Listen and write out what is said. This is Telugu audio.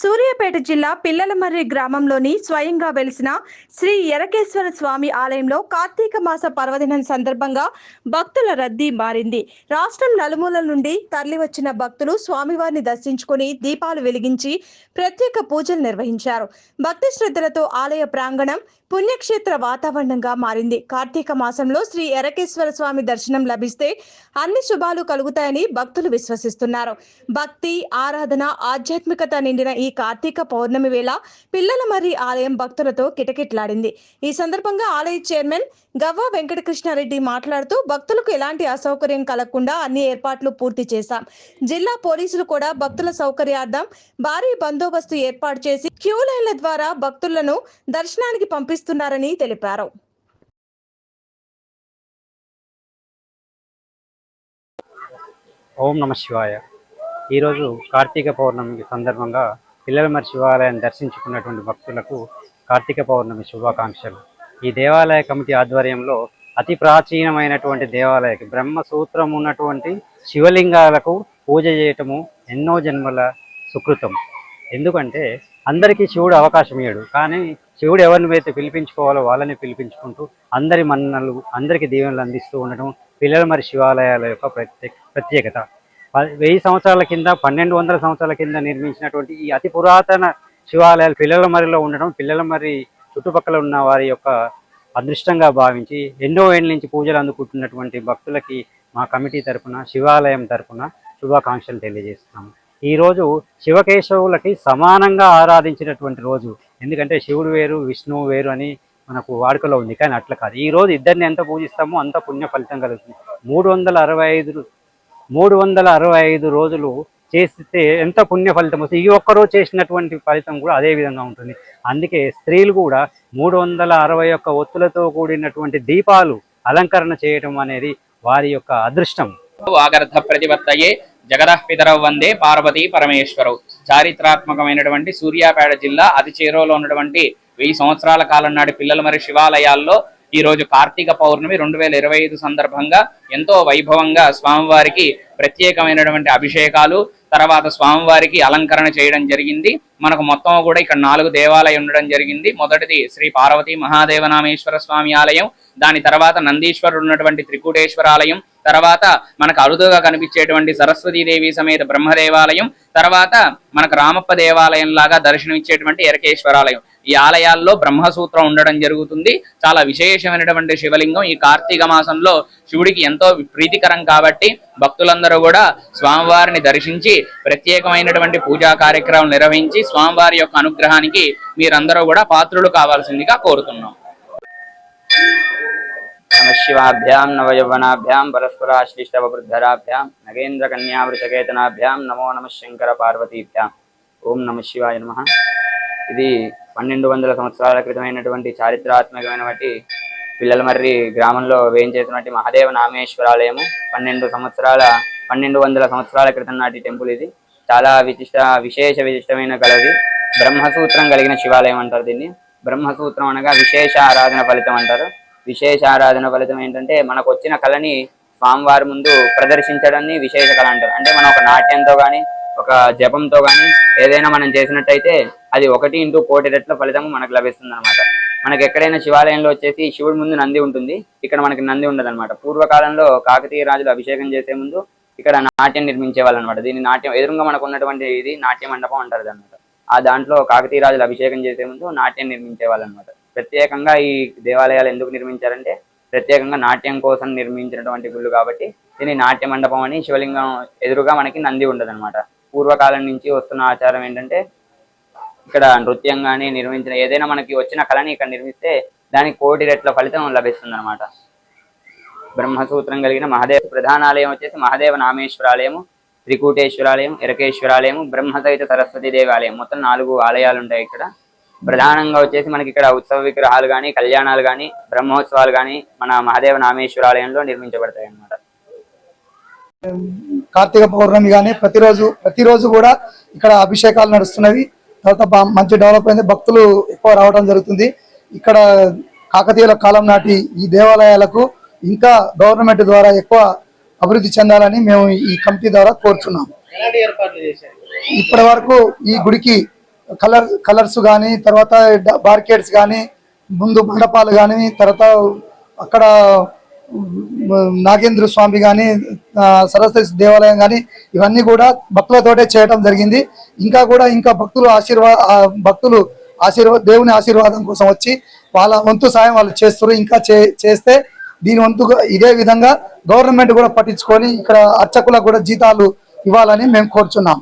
సూర్యాపేట జిల్లా పిల్లలమర్రి గ్రామంలోని స్వయంగా వెలిసిన శ్రీ ఎరకేశ్వర స్వామి ఆలయంలో కార్తీక మాస పర్వదినం సందర్భంగా భక్తుల రద్దీ మారింది. రాష్ట్రం నలుమూలల నుండి తరలివచ్చిన భక్తులు స్వామివారిని దర్శించుకుని దీపాలు వెలిగించి ప్రత్యేక పూజలు నిర్వహించారు. భక్తి శ్రద్ధలతో ఆలయ ప్రాంగణం పుణ్యక్షేత్ర వాతావరణంగా మారింది. కార్తీక మాసంలో శ్రీ ఎరకేశ్వర స్వామి దర్శనం లభిస్తే అన్ని శుభాలు కలుగుతాయని భక్తులు విశ్వసిస్తున్నారు. భక్తి ఆరాధన ఆధ్యాత్మికత నిండిన ఈ ఈ కార్తీక పౌర్ణమి వేళ పిల్లల మర్రి ఆలయం భక్తులతో కిటకిట్లాడింది. ఈ సందర్భంగా ఆలయ చైర్మన్ గవ్వ వెంకటకృష్ణారెడ్డి మాట్లాడుతూ భక్తులకు ఎలాంటి అసౌకర్యం కలగకుండా అన్ని ఏర్పాట్లు పూర్తి చేశాం. జిల్లా పోలీసులు కూడా భక్తుల సౌకర్యార్థం భారీ బందోబస్తు ఏర్పాటు చేసి క్యూ లైన్ల ద్వారా భక్తులను దర్శనానికి పంపిస్తున్నారని తెలిపారు. ఓం నమ శివాయ. ఈరోజు కార్తీక పౌర్ణమి సందర్భంగా పిల్లలమరి శివాలయాన్ని దర్శించుకున్నటువంటి భక్తులకు కార్తీక పౌర్ణమి శుభాకాంక్షలు. ఈ దేవాలయ కమిటీ ఆధ్వర్యంలో అతి ప్రాచీనమైనటువంటి దేవాలయకి బ్రహ్మసూత్రం ఉన్నటువంటి శివలింగాలకు పూజ చేయటము ఎన్నో జన్మల సుకృతం. ఎందుకంటే అందరికీ శివుడు అవకాశం ఇయ్యడు. కానీ శివుడు ఎవరిని అయితే పిలిపించుకోవాలో వాళ్ళని పిలిపించుకుంటూ అందరి మన్నలు అందరికీ దీవెనలు అందిస్తూ ఉండటం పిల్లల మరి శివాలయాల యొక్క ప్రత్యేక ప్రత్యేకత. వెయ్యి సంవత్సరాల కింద పన్నెండు వందల సంవత్సరాల కింద నిర్మించినటువంటి ఈ అతి పురాతన శివాలయాలు పిల్లల మరిలో ఉండడం పిల్లల మరి చుట్టుపక్కల ఉన్న వారి యొక్క అదృష్టంగా భావించి ఎన్నో ఏళ్ళ నుంచి పూజలు అందుకుంటున్నటువంటి భక్తులకి మా కమిటీ తరపున శివాలయం తరపున శుభాకాంక్షలు తెలియజేస్తున్నాము. ఈ రోజు శివకేశవులకి సమానంగా ఆరాధించినటువంటి రోజు. ఎందుకంటే శివుడు వేరు విష్ణువు వేరు అని మనకు వాడుకలో ఉంది. కానీ అట్లా కాదు. ఈ రోజు ఇద్దరిని ఎంత పూజిస్తామో అంత పుణ్య ఫలితం కలుగుతుంది. మూడు వందల అరవై ఐదు మూడు వందల అరవై ఐదు రోజులు చేస్తే ఎంత పుణ్య ఫలితం వస్తుంది ఈ ఒక్కరోజు చేసినటువంటి ఫలితం కూడా అదే విధంగా ఉంటుంది. అందుకే స్త్రీలు కూడా మూడు వందల అరవై ఒక్క ఒత్తులతో కూడినటువంటి దీపాలు అలంకరణ చేయటం అనేది వారి యొక్క అదృష్టం. వాగర్ధ ప్రతిపత్తయే జగదః వందే పార్వతీ పరమేశ్వరవు చారిత్రాత్మకమైనటువంటి సూర్యాపేట జిల్లా అతి చేరువలో ఉన్నటువంటి వెయ్యి సంవత్సరాల కాలం నాటి పిల్లల మరి శివాలయాల్లో ఈ రోజు కార్తీక పౌర్ణమి రెండు వేల ఇరవై ఐదు సందర్భంగా ఎంతో వైభవంగా స్వామివారికి ప్రత్యేకమైనటువంటి అభిషేకాలు తర్వాత స్వామివారికి అలంకరణ చేయడం జరిగింది. మనకు మొత్తం కూడా ఇక్కడ నాలుగు దేవాలయం ఉండడం జరిగింది. మొదటిది శ్రీ పార్వతీ మహాదేవనామేశ్వర స్వామి ఆలయం దాని తర్వాత నందీశ్వరుడు ఉన్నటువంటి త్రికూటేశ్వర ఆలయం తర్వాత మనకు అరుదుగా కనిపించేటువంటి సరస్వతీదేవి సమేత బ్రహ్మదేవాలయం తర్వాత మనకు రామప్ప దేవాలయం లాగా దర్శనమిచ్చేటువంటి ఎరకేశ్వరాలయం ఈ ఆలయాల్లో బ్రహ్మసూత్రం ఉండడం జరుగుతుంది. చాలా విశేషమైనటువంటి శివలింగం. ఈ కార్తీక మాసంలో శివుడికి ఎంతో ప్రీతికరం కాబట్టి భక్తులందరూ కూడా స్వామివారిని దర్శించి ప్రత్యేకమైనటువంటి పూజా కార్యక్రమం నిర్వహించి స్వామివారి యొక్క అనుగ్రహానికి మీరందరూ కూడా పాత్రులు కావాల్సిందిగా కోరుతున్నాం. నమ శివాభ్యాం నవయవనాభ్యాం పరస్పరాశ్లిష్టవృద్ధరాభ్యాం నగేంద్ర కన్యావృషకేతనాభ్యాం నమో నమ శంకర పార్వతీభ్యాం. ఓం నమ శివాయ నమ. ఇది పన్నెండు వందల సంవత్సరాల క్రితమైనటువంటి చారిత్రాత్మకమైనటువంటి పిల్లలమర్రి గ్రామంలో వేయించేసినటువంటి మహాదేవ నామేశ్వరాలయము పన్నెండు సంవత్సరాల పన్నెండు వందల సంవత్సరాల క్రితం నాటి టెంపుల్ ఇది. చాలా విశిష్ట విశేష విశిష్టమైన కలది. బ్రహ్మసూత్రం కలిగిన శివాలయం అంటారు దీన్ని. బ్రహ్మసూత్రం అనగా విశేష ఆరాధన ఫలితం అంటారు. విశేష ఆరాధన ఫలితం ఏంటంటే మనకు వచ్చిన కళని స్వామివారి ముందు ప్రదర్శించడాన్ని విశేష కళ అంటారు. అంటే మనం ఒక నాట్యంతో కానీ ఒక జపంతో కానీ ఏదైనా మనం చేసినట్టయితే అది ఒకటి ఇంటూ కోటి రెట్ల ఫలితం మనకు లభిస్తుంది అనమాట మనకి ఎక్కడైనా శివాలయంలో వచ్చేసి శివుడి ముందు నంది ఉంటుంది. ఇక్కడ మనకి నంది ఉండదు అనమాట పూర్వకాలంలో కాకతీయ రాజులు అభిషేకం చేసే ముందు ఇక్కడ నాట్యం నిర్మించే వాళ్ళు అనమాట దీన్ని నాట్యం ఎదురుగా మనకు ఉన్నటువంటి ఇది నాట్య మండపం అంటారు అనమాట ఆ దాంట్లో కాకతీయ రాజులు అభిషేకం చేసే ముందు నాట్యం నిర్మించే వాళ్ళు అనమాట ప్రత్యేకంగా ఈ దేవాలయాలు ఎందుకు నిర్మించారంటే ప్రత్యేకంగా నాట్యం కోసం నిర్మించినటువంటి గుళ్ళు కాబట్టి దీన్ని నాట్య మండపం అని శివలింగం ఎదురుగా మనకి నంది ఉండదు అనమాట పూర్వకాలం నుంచి వస్తున్న ఆచారం ఏంటంటే ఇక్కడ నృత్యం కానీ నిర్మించిన ఏదైనా మనకి వచ్చిన కళని ఇక్కడ నిర్మిస్తే దానికి కోటి రెట్ల ఫలితం లభిస్తుంది అనమాట బ్రహ్మసూత్రం కలిగిన మహాదేవ ప్రధానాలయం వచ్చేసి మహాదేవ నామేశ్వరాలయము త్రికూటేశ్వరాలయం ఎరకేశ్వరాలయం బ్రహ్మ సహిత సరస్వతి దేవాలయం మొత్తం నాలుగు ఆలయాలు ఉంటాయి ఇక్కడ. ప్రధానంగా వచ్చేసి మనకి ఇక్కడ ఉత్సవ విగ్రహాలు కానీ కళ్యాణాలు కానీ బ్రహ్మోత్సవాలు కానీ మన మహాదేవ నామేశ్వరాలయంలో నిర్మించబడతాయి అన్నమాట కార్తీక పౌర్ణమి కానీ ప్రతిరోజు ప్రతిరోజు కూడా ఇక్కడ అభిషేకాలు నడుస్తున్నవి. తర్వాత మంచి డెవలప్ అయింది. భక్తులు ఎక్కువ రావడం జరుగుతుంది. ఇక్కడ కాకతీయుల కాలం నాటి ఈ దేవాలయాలకు ఇంకా గవర్నమెంట్ ద్వారా ఎక్కువ అభివృద్ధి చెందాలని మేము ఈ కమిటీ ద్వారా కోరుచున్నాం ఇప్పటి వరకు ఈ గుడికి కలర్ కలర్స్ కానీ తర్వాత బార్కెట్స్ కానీ ముందు మండపాలు కానీ తర్వాత అక్కడ నాగేంద్ర స్వామి కానీ సరస్వతి దేవాలయం కానీ ఇవన్నీ కూడా భక్తులతోటే చేయటం జరిగింది. ఇంకా కూడా ఇంకా భక్తులు ఆశీర్వా భక్తులు ఆశీర్వా దేవుని ఆశీర్వాదం కోసం వచ్చి వాళ్ళ వంతు సాయం వాళ్ళు చేస్తారు ఇంకా చే చేస్తే దీని వంతుగా ఇదే విధంగా గవర్నమెంట్ కూడా పట్టించుకొని ఇక్కడ అర్చకులకు కూడా జీతాలు ఇవ్వాలని మేము కోరుచున్నాం.